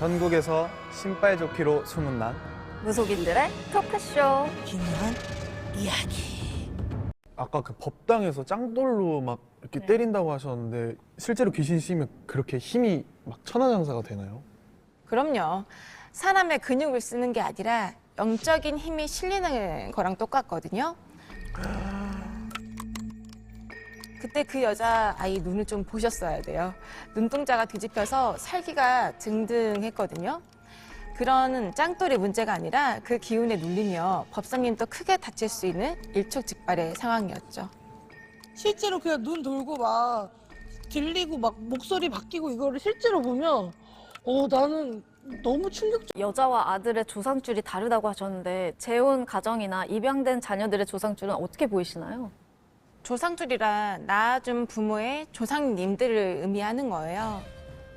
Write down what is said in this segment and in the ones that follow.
전국에서 신발 좋기로 소문난 무속인들의 토크쇼. 기묘한 이야기. 아까 그 법당에서 짱돌로 막 이렇게 네. 때린다고 하셨는데 실제로 귀신 씌면 그렇게 힘이 막 천하장사가 되나요? 그럼요. 사람의 근육을 쓰는 게 아니라 영적인 힘이 실리는 거랑 똑같거든요. 그때 그 여자 아이 눈을 좀 보셨어야 돼요. 눈동자가 뒤집혀서 살기가 등등했거든요. 그런 짱돌이 문제가 아니라 그 기운에 눌리며 법사님도 크게 다칠 수 있는 일촉즉발의 상황이었죠. 실제로 그냥 눈 돌고 막 들리고 막 목소리 바뀌고 이거를 실제로 보면 어 나는 너무 충격적. 여자와 아들의 조상줄이 다르다고 하셨는데 재혼 가정이나 입양된 자녀들의 조상줄은 어떻게 보이시나요? 조상줄이란 낳아준 부모의 조상님들을 의미하는 거예요.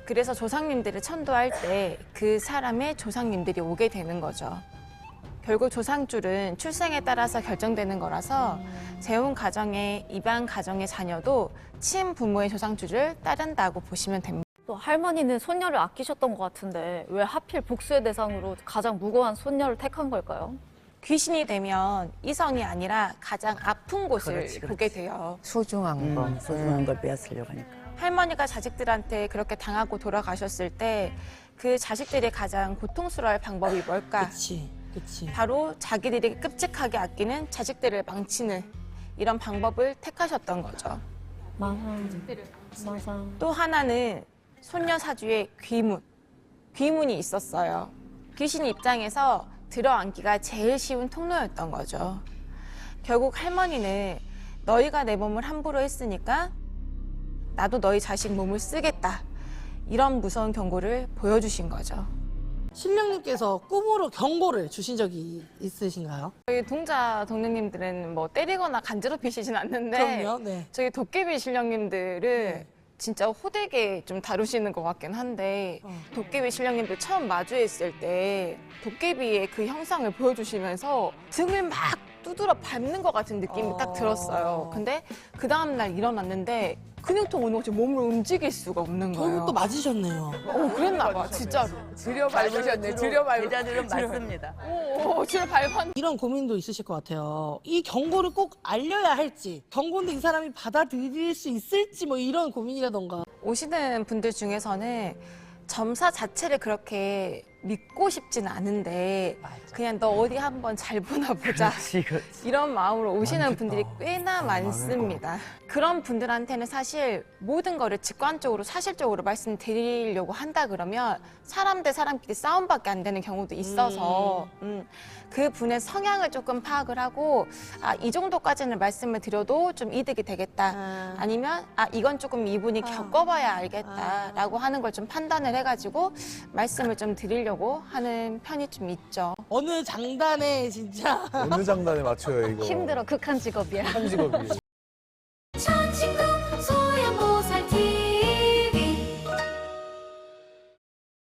그래서 조상님들을 천도할 때 그 사람의 조상님들이 오게 되는 거죠. 결국 조상줄은 출생에 따라서 결정되는 거라서 재혼 가정의 입양 가정의 자녀도 친부모의 조상줄을 따른다고 보시면 됩니다. 또 할머니는 손녀를 아끼셨던 것 같은데 왜 하필 복수의 대상으로 가장 무고한 손녀를 택한 걸까요? 귀신이 되면 이성이 아니라 가장 아픈 곳을 그렇지, 그렇지. 보게 돼요. 소중한 거, 음, 소중한 걸 빼앗으려고 하니까. 할머니가 자식들한테 그렇게 당하고 돌아가셨을 때 그 자식들이 가장 고통스러워할 방법이 뭘까? 그치, 그치. 바로 자기들이 끔찍하게 아끼는 자식들을 망치는 이런 방법을 택하셨던 거죠. 맞아. 또 하나는 손녀 사주의 귀문. 귀문이 있었어요. 귀신 입장에서 들어앉기가 제일 쉬운 통로였던 거죠. 결국 할머니는 너희가 내 몸을 함부로 했으니까 나도 너희 자식 몸을 쓰겠다. 이런 무서운 경고를 보여주신 거죠. 신령님께서 꿈으로 경고를 주신 적이 있으신가요? 저희 동자 동료님들은 뭐 때리거나 간지럽히시진 않는데 그럼요. 네. 저희 도깨비 신령님들을 네. 진짜 호되게 좀 다루시는 것 같긴 한데 어. 도깨비 신령님들 처음 마주했을 때 도깨비의 그 형상을 보여주시면서 등을 막 두드러 밟는 것 같은 느낌이 어. 딱 들었어요. 근데 그 다음날 일어났는데 근육통 오는 거지 몸을 움직일 수가 없는 거예요. 결국 또 맞으셨네요. 어, 그랬나 봐, 진짜로. 들여 밟으셨네. 들여 밟으 여자들은 맞습니다. 오, 오, 줄 밟았 이런 고민도 있으실 것 같아요. 이 경고를 꼭 알려야 할지, 경고인데 이 사람이 받아들일 수 있을지 뭐 이런 고민이라던가. 오시는 분들 중에서는 점사 자체를 그렇게 믿고 싶진 않은데 그냥 너 어디 한번 잘 보나 보자 그렇지, 그렇지. 이런 마음으로 오시는 많겠다. 분들이 꽤나 많습니다. 그런 분들한테는 사실 모든 거를 직관적으로 사실적으로 말씀드리려고 한다 그러면 사람 대 사람끼리 싸움밖에 안 되는 경우도 있어서 음, 그 분의 성향을 조금 파악을 하고 아, 이 정도까지는 말씀을 드려도 좀 이득이 되겠다. 아, 아니면 아 이건 조금 이분이 아. 겪어봐야 알겠다라고 하는 걸 좀 판단을 해가지고 말씀을 좀 드리려고 하는 편이 좀 있죠. 어느 장단에 진짜 어느 장단에 맞춰요 이거 힘들어 극한 직업이야. 한 직업이 천지